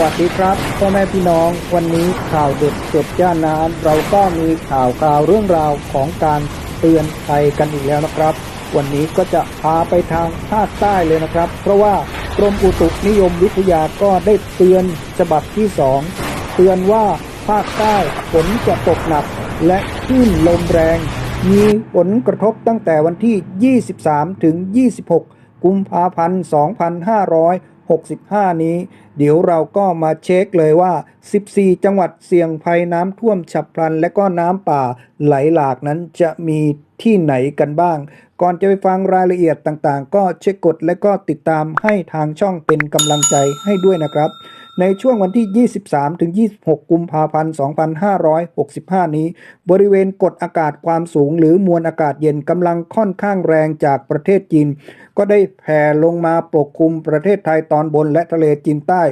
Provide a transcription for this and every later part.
วัสดีครับพ่อแม่พี่น้องวันนี้ข่าวเด็ดเจ็ดย่านน้ำเราก็มีข่าวคราวเรื่องราวของการเตือนภัยกันอีกแล้วนะครับ วันนี้ก็จะพาไปทางภาคใต้เลยนะครับ เพราะว่ากรมอุตุนิยมวิทยาก็ได้เตือนฉบับที่สองเตือนว่าภาคใต้ฝนจะตกหนัก และคลื่นลมแรง มีผลกระทบตั้งแต่วันที่ 23 ถึง 26 กุมภาพันธ์ 2500 2565 นี้ เดี๋ยวเราก็มาเช็คเลยว่า 14 จังหวัดเสี่ยงภัยน้ำท่วมฉับพลัน และก็น้ำป่าไหลหลากนั้นจะมี ที่ไหนกันบ้าง ก่อนจะไปฟังรายละเอียดต่างๆ ก็เช็คกดและก็ติดตามให้ทางช่องเป็นกำลังใจให้ด้วยนะครับ ในช่วงวันที่ 23 ถึง 26 กุมภาพันธ์ 2565 นี้ บริเวณกดอากาศความสูง หรือมวลอากาศเย็นกำลังค่อนข้างแรงจากประเทศจีน ก็ได้แผ่ลงมาปกคลุมประเทศไทยตอนบนและทะเลจีนใต้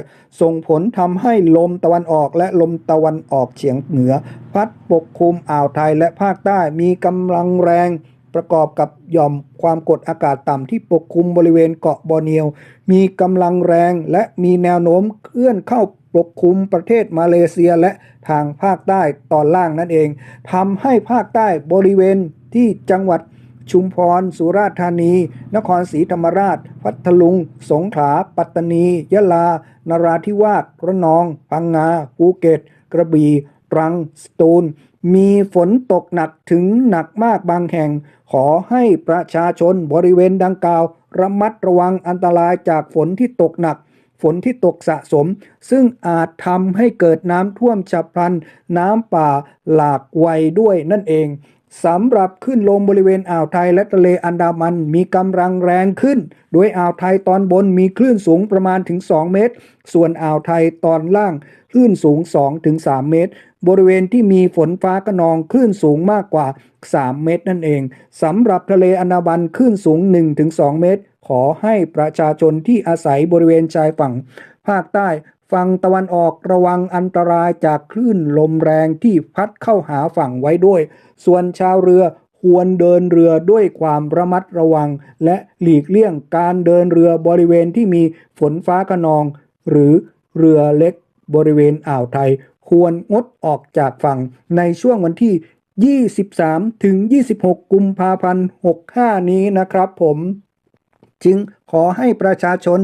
ส่งผลทำให้ลมตะวันออกและลมตะวันออกเฉียงเหนือ พัดปกคลุมอ่าวไทยและภาคใต้มีกำลังแรงประกอบกับหย่อมความกดอากาศต่ำที่ปกคลุมบริเวณเกาะบอร์เนียว มีกำลังแรงและมีแนวโน้มเคลื่อนเข้าปกคลุมประเทศมาเลเซียและทางภาคใต้ตอนล่างนั่นเองทำให้ภาคใต้บริเวณที่จังหวัดชุมพร สุราษฎร์ธานี นครศรีธรรมราช พัทลุง สงขลา ปัตตานี ยะลา นราธิวาส ระนอง พังงา ภูเก็ต กระบี่ ตรังสตูล มีฝนตกหนักถึงหนักมากบางแห่ง ขอให้ประชาชนบริเวณดังกล่าว ระมัดระวังอันตรายจากฝนที่ตกหนัก ฝนที่ตกสะสม ซึ่งอาจทำให้เกิดน้ำท่วมฉับพลัน น้ำป่าหลากไวด้วยนั่นเอง สำหรับขึ้นลมบริเวณอ่าวไทยและทะเลอันดามันมีกำลังแรงขึ้น โดยอ่าวไทยตอนบนมีคลื่นสูงประมาณถึง 2 เมตร ส่วนอ่าวไทยตอนล่างคลื่นสูง2ถึง3เมตร บริเวณที่มีฝนฟ้ากระนองคลื่นสูงมากกว่า 3 เมตรนั่นเองสำหรับทะเลอันดามันคลื่นสูง1ถึง2เมตร ขอให้ประชาชนที่อาศัยบริเวณชายฝั่งภาคใต้ ฝั่งตะวันออกระวังอันตรายจากคลื่นลมแรงที่พัดเข้าหาฝั่งไว้ด้วย ส่วนชาวเรือควรเดินเรือด้วยความระมัดระวัง และหลีกเลี่ยงการเดินเรือบริเวณที่มีฝนฟ้าขนอง หรือเรือเล็กบริเวณอ่าวไทย ควรงดออกจากฝั่งในช่วงวันที่ 23 ถึง 26 กุมภาพันธ์ 65 นี้นะครับผม จึงขอให้ประชาชน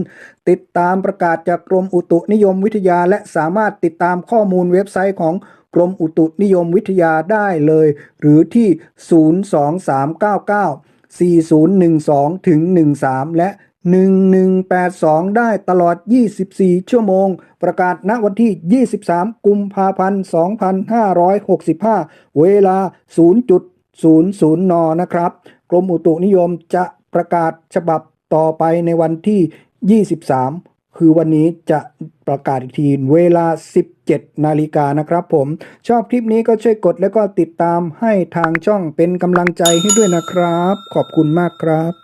ติดตามประกาศจากกรมอุตุนิยมวิทยา และสามารถติดตามข้อมูลเว็บไซต์ของกรมอุตุนิยมวิทยาได้เลย หรือที่ 02399 4012ถึง13 และ 1182 ได้ตลอด 24 ชั่วโมง ประกาศณวันที่ 23 กุมภาพันธ์ 2565 เวลา 0.00 น นะครับ กรมอุตุนิยมจะประกาศฉบับ ต่อไปในวันที่ 23 คือวันนี้จะประกาศอีกทีเวลา 17 นาฬิกานะครับผม ชอบคลิปนี้ก็ช่วยกดแล้วก็ติดตามให้ทางช่องเป็นกำลังใจให้ด้วยนะครับ ขอบคุณมากครับ